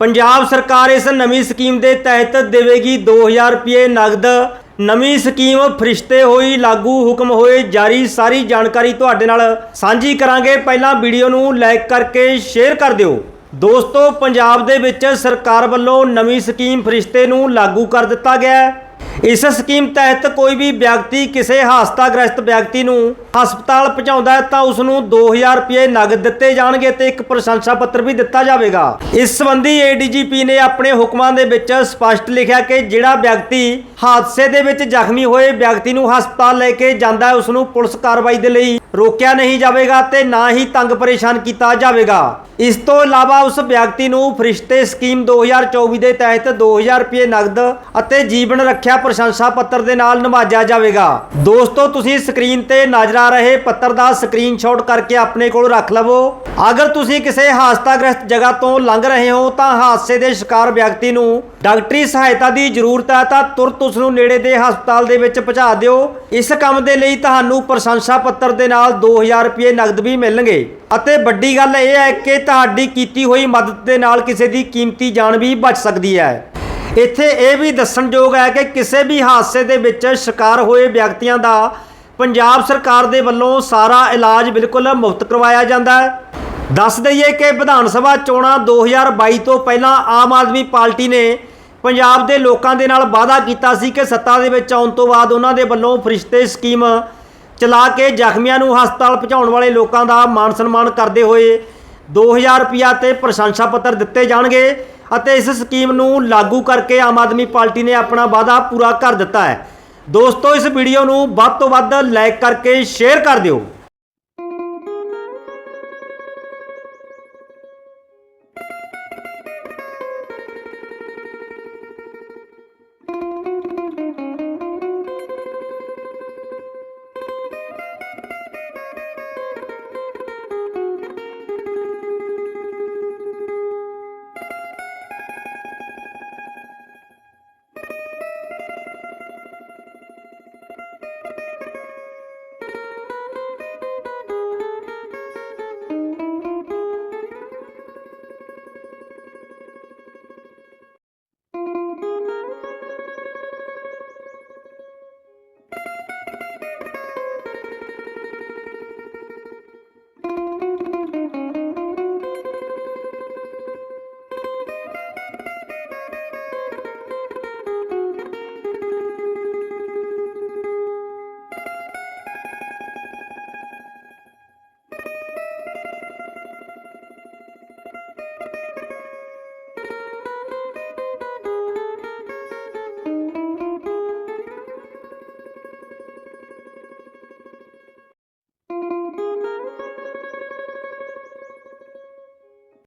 ਪੰਜਾਬ ਸਰਕਾਰ ਇਸ ਨਵੀਂ ਸਕੀਮ ਦੇ ਤਹਿਤ ਦੇਵੇਗੀ 2000 ਰੁਪਏ ਨਗਦ। ਨਵੀਂ ਸਕੀਮ ਫਰਿਸ਼ਤੇ ਹੋਈ ਲਾਗੂ ਹੁਕਮ ਹੋਏ ਜਾਰੀ। ਸਾਰੀ ਜਾਣਕਾਰੀ ਤੁਹਾਡੇ ਨਾਲ ਸਾਂਝੀ ਕਰਾਂਗੇ। ਪਹਿਲਾਂ ਵੀਡੀਓ ਨੂੰ ਲਾਈਕ ਕਰਕੇ ਸ਼ੇਅਰ ਕਰ ਦਿਓ। ਦੋਸਤੋ, ਪੰਜਾਬ ਦੇ ਵਿੱਚ ਸਰਕਾਰ ਵੱਲੋਂ ਨਵੀਂ ਸਕੀਮ ਫਰਿਸ਼ਤੇ ਨੂੰ ਲਾਗੂ ਕਰ ਦਿੱਤਾ ਗਿਆ। ਹੈ ਇਸ ਸਕੀਮ ਤਹਿਤ ਕੋਈ ਵੀ ਵਿਅਕਤੀ ਕਿਸੇ ਹਾਸਤਾਗ੍ਰਸਤ ਵਿਅਕਤੀ ਨੂੰ ਹਸਪਤਾਲ ਪਹੁੰਚਾਉਂਦਾ ਹੈ ਤਾਂ ਉਸ ਨੂੰ 2000 ਰੁਪਏ ਨਗਦ ਦਿੱਤੇ ਜਾਣਗੇ ਤੇ ਇੱਕ ਪ੍ਰਸ਼ੰਸਾ ਪੱਤਰ ਵੀ ਦਿੱਤਾ ਜਾਵੇਗਾ। ਇਸ ਸੰਬੰਧੀ ਏਡੀਜੀਪੀ ਨੇ ਆਪਣੇ ਹੁਕਮਾਂ ਦੇ ਵਿੱਚ ਸਪਸ਼ਟ ਲਿਖਿਆ ਕਿ ਜਿਹੜਾ ਵਿਅਕਤੀ ਹਾਦਸੇ ਦੇ ਵਿੱਚ ਜ਼ਖਮੀ ਹੋਏ ਵਿਅਕਤੀ ਨੂੰ ਹਸਪਤਾਲ ਲੈ ਕੇ ਜਾਂਦਾ ਹੈ, ਉਸ ਨੂੰ ਪੁਲਿਸ ਕਾਰਵਾਈ ਦੇ ਲਈ ਰੋਕਿਆ ਨਹੀਂ ਜਾਵੇਗਾ ਤੇ ਨਾ ਹੀ ਤੰਗ ਪਰੇਸ਼ਾਨ ਕੀਤਾ ਜਾਵੇਗਾ। ਇਸ ਤੋਂ ਇਲਾਵਾ ਉਸ ਵਿਅਕਤੀ ਨੂੰ ਫਰਿਸ਼ਤੇ ਸਕੀਮ 2024 ਦੇ ਤਹਿਤ 2000 ਰੁਪਏ ਨਗਦ ਅਤੇ ਜੀਵਨ ਰੱਖਿਆ ਪ੍ਰਸ਼ੰਸਾ ਪੱਤਰ ਦੇ ਨਾਲ ਨਿਵਾਜਿਆ ਜਾਵੇਗਾ। ਦੋਸਤੋ, ਤੁਸੀਂ ਸਕਰੀਨ ਤੇ ਨਜ਼ਰ ਆ ਰਹੇ ਪੱਤਰ ਦਾ ਸਕਰੀਨਸ਼ਾਟ ਕਰਕੇ ਆਪਣੇ ਕੋਲ ਰੱਖ ਲਵੋ। ਅਗਰ ਤੁਸੀਂ ਕਿਸੇ ਹਾਦਸਾਗ੍ਰਸਤ ਜਗ੍ਹਾ ਤੋਂ ਲੰਘ ਰਹੇ ਹੋ ਤਾਂ ਹਾਦਸੇ ਦੇ ਸ਼ਿਕਾਰ ਵਿਅਕਤੀ ਨੂੰ ਡਾਕਟਰੀ ਸਹਾਇਤਾ ਦੀ ਜ਼ਰੂਰਤ ਹੈ ਤਾਂ ਤੁਰਤ ਉਸ ਨੂੰ ਨੇੜੇ ਦੇ ਹਸਪਤਾਲ ਦੇ ਵਿੱਚ ਪਹੁੰਚਾ ਦਿਓ। ਇਸ ਕੰਮ ਦੇ ਲਈ ਤੁਹਾਨੂੰ ਪ੍ਰਸ਼ੰਸਾ ਪੱਤਰ ਦੇ ਨਾਲ ਨਾਲ 2000 ਰੁਪਏ ਨਗਦ ਵੀ ਮਿਲਣਗੇ। ਅਤੇ ਵੱਡੀ ਗੱਲ ਇਹ ਹੈ ਕਿ ਤੁਹਾਡੀ ਕੀਤੀ ਹੋਈ ਮਦਦ ਦੇ ਨਾਲ ਕਿਸੇ ਦੀ ਕੀਮਤੀ ਜਾਨ ਵੀ ਬਚ ਸਕਦੀ ਹੈ। ਇੱਥੇ ਇਹ ਵੀ ਦੱਸਣਯੋਗ ਹੈ ਕਿ ਕਿਸੇ ਵੀ ਹਾਦਸੇ ਦੇ ਵਿੱਚ ਸ਼ਿਕਾਰ ਹੋਏ ਵਿਅਕਤੀਆਂ ਦਾ ਪੰਜਾਬ ਸਰਕਾਰ ਦੇ ਵੱਲੋਂ ਸਾਰਾ ਇਲਾਜ ਬਿਲਕੁਲ ਮੁਫਤ ਕਰਵਾਇਆ ਜਾਂਦਾ ਹੈ। ਦੱਸ ਦਈਏ ਕਿ ਵਿਧਾਨ ਸਭਾ ਚੋਣਾਂ 2022 ਤੋਂ ਪਹਿਲਾਂ ਆਮ ਆਦਮੀ ਪਾਰਟੀ ਨੇ ਪੰਜਾਬ ਦੇ ਲੋਕਾਂ ਦੇ ਨਾਲ ਵਾਅਦਾ ਕੀਤਾ ਸੀ ਕਿ ਸੱਤਾ ਦੇ ਵਿੱਚ ਆਉਣ ਤੋਂ ਬਾਅਦ ਉਹਨਾਂ ਦੇ ਵੱਲੋਂ ਫਰਿਸ਼ਤੇ ਸਕੀਮ ਚਲਾ ਕੇ ਜ਼ਖਮੀਆਂ ਨੂੰ ਹਸਪਤਾਲ ਪਹੁੰਚਾਉਣ ਵਾਲੇ ਲੋਕਾਂ ਦਾ ਮਾਨ ਸਨਮਾਨ ਕਰਦੇ ਹੋਏ 2000 ਰੁਪਿਆ ਤੇ ਪ੍ਰਸ਼ੰਸਾ ਪੱਤਰ ਦਿੱਤੇ ਜਾਣਗੇ ਅਤੇ ਇਸ ਸਕੀਮ ਨੂੰ ਲਾਗੂ ਕਰਕੇ ਆਮ ਆਦਮੀ ਪਾਰਟੀ ਨੇ ਆਪਣਾ ਵਾਅਦਾ ਪੂਰਾ ਕਰ ਦਿੱਤਾ ਹੈ। ਦੋਸਤੋ, ਇਸ ਵੀਡੀਓ ਨੂੰ ਵੱਧ ਤੋਂ ਵੱਧ ਲਾਈਕ ਕਰਕੇ ਸ਼ੇਅਰ ਕਰ ਦਿਓ।